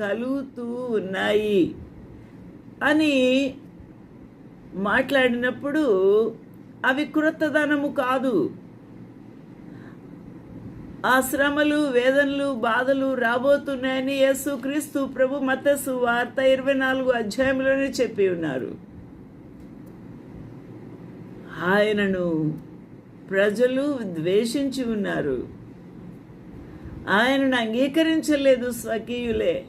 కలుగుతూ ఉన్నాయి అని మాట్లాడినప్పుడు అవి క్రొత్తదనము కాదు. ఆ శ్రమలు వేదనలు బాధలు రాబోతున్నాయని యేసు క్రీస్తు ప్రభు మతస్సు వార్త ఇరవై నాలుగు అధ్యాయంలోనే చెప్పి ఉన్నారు. ఆయనను ప్రజలు ద్వేషించి ఉన్నారు. ఆయనను అంగీకరించలేదు స్వకీయులే.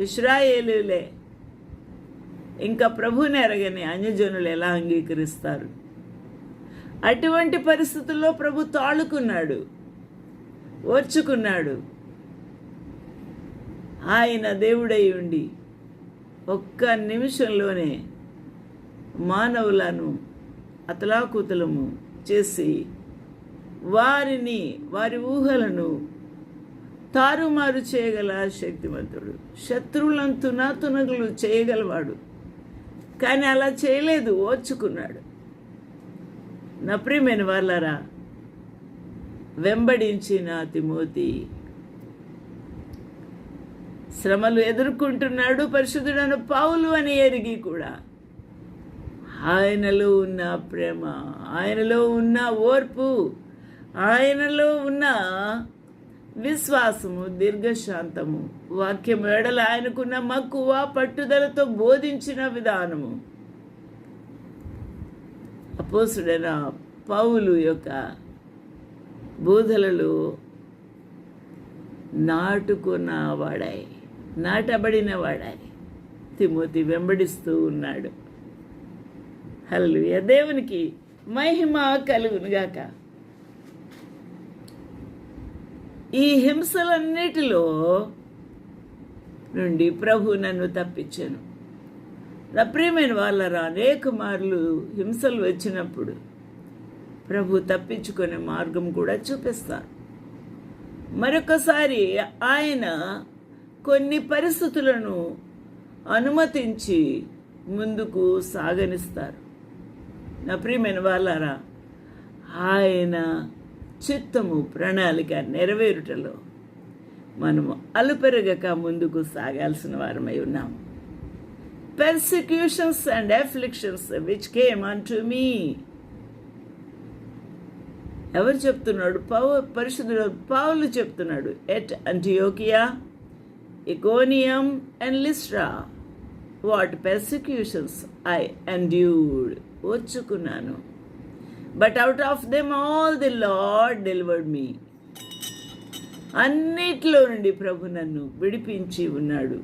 ఇస్రాయేలులే ఇంకా ప్రభుని ఎరగని అన్యజనులు ఎలా అంగీకరిస్తారు? అటువంటి పరిస్థితుల్లో ప్రభు తాళుకున్నాడు ఓర్చుకున్నాడు. ఆయన దేవుడై ఉండి ఒక్క నిమిషంలోనే మానవులను అతలాకుతలము చేసి వారిని వారి ఊహలను తారుమారు చేయగల శక్తివంతుడు. శత్రువులను తునాతునగులు చేయగలవాడు. కానీ అలా చేయలేదు ఓర్చుకున్నాడు. నా ప్రియమైన వాళ్ళరా వెంబడించిన తిమోతి శ్రమలు ఎదుర్కొంటున్నాడు పరిశుద్ధుడను పావులు అని ఎరిగి కూడా. ఆయనలో ఉన్న ప్రేమ ఆయనలో ఉన్న ఓర్పు ఆయనలో ఉన్న విశ్వాసము దీర్ఘశాంతము. వాక్యం ఎడల ఆయనకున్న మక్కువ పట్టుదలతో బోధించిన విధానము. అపోసుడైన పౌలు యొక్క బోధలలో నాటుకున్న వాడాయి నాటబడిన వాడాయి తిమోతి వెంబడిస్తూ ఉన్నాడు. హల్లుయ దేవునికి మహిమ కలుగునుగాక. ఈ హింసలన్నిటిలో నుండి ప్రభు నన్ను తప్పించాను. నా ప్రియమైన వాళ్ళరా అనేక మార్లు హింసలు వచ్చినప్పుడు ప్రభు తప్పించుకునే మార్గం కూడా చూపిస్తారు మరొకసారి ఆయన కొన్ని పరిస్థితులను అనుమతించి ముందుకు సాగనిస్తారు. నా ప్రియమైన వాళ్ళారా ఆయన చిత్తము ప్రణాళిక నెరవేరుటలో మనము అలుపెరగక ముందుకు సాగాల్సిన వారమై ఉన్నాము persecutions and afflictions which came on to me ఎవరు చెప్తున్నాడు? పౌ పరిశుద్ధుడు పావులు చెప్తున్నాడు. At Antiochia Iconium and Lystra what persecutions I endured ఓర్చుకున్నాను but out of them all the Lord delivered me అన్నిట్లో నుండి ప్రభు నన్ను విడిపించి ఉన్నాడు.